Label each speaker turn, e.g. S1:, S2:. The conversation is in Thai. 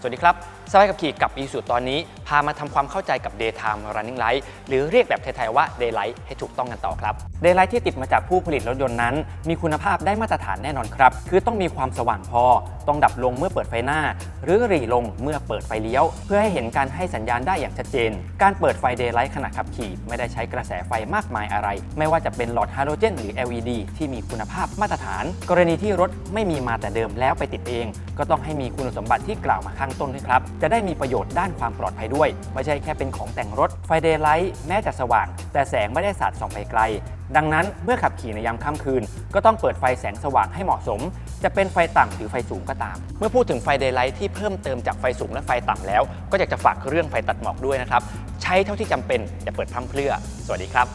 S1: สวัสดีครับสบายกับขี่กับอีสุตอนนี้ พามาทำความเข้าใจกับ daytime running light หรือเรียกแบบไทยๆว่า daylight ให้ถูกต้องกันต่อครับ daylight ที่ติดมาจากผู้ผลิตรถยนต์นั้น มีคุณภาพได้มาตรฐานแน่นอนครับ คือต้องมีความสว่างพอ ต้องดับลงเมื่อเปิดไฟหน้า หรือหรี่ลงเมื่อเปิดไฟเลี้ยว เพื่อให้เห็นการให้สัญญาณได้อย่างชัดเจน การเปิดไฟ daylight ขณะขับขี่ ไม่ได้ใช้กระแสไฟมากมายอะไร ไม่ว่าจะเป็นหลอดฮาโลเจนหรือ LED ที่มีคุณภาพมาตรฐาน กรณีที่รถไม่มีมาแต่เดิมแล้วไปติดเอง ก็ต้องให้มีคุณสมบัติที่กล่าวมาข้างต้นด้วยครับจะได้มีประโยชน์ด้านความปลอดภัยด้วย ไม่ใช่แค่เป็นของแต่งรถไฟเดย์ไลท์แม้จะสว่าง แต่แสงไม่ได้สาดส่องไปไกล ดังนั้นเมื่อขับขี่ในยามค่ำคืน ก็ต้องเปิดไฟแสงสว่างให้เหมาะสม จะเป็นไฟต่ำหรือไฟสูงก็ตาม เมื่อพูดถึงไฟเดย์ไลท์ที่เพิ่มเติมจากไฟสูงและไฟต่ำแล้ว ก็อยากจะฝากเรื่องไฟตัดหมอกด้วยนะครับ ใช้เท่าที่จำเป็นอย่าเปิดพร่ำเพรื่อ สวัสดีครับ